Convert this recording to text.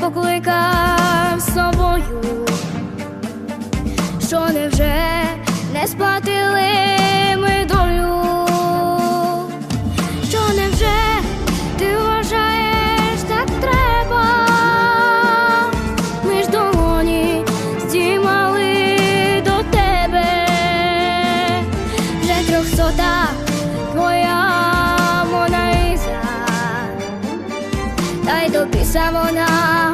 покликав собою? Що невже не сплатили ми долю? Що невже ти вважаєш так треба? Ми ж долоні здіймали до тебе, вже трьохсота твоя та й до біса вона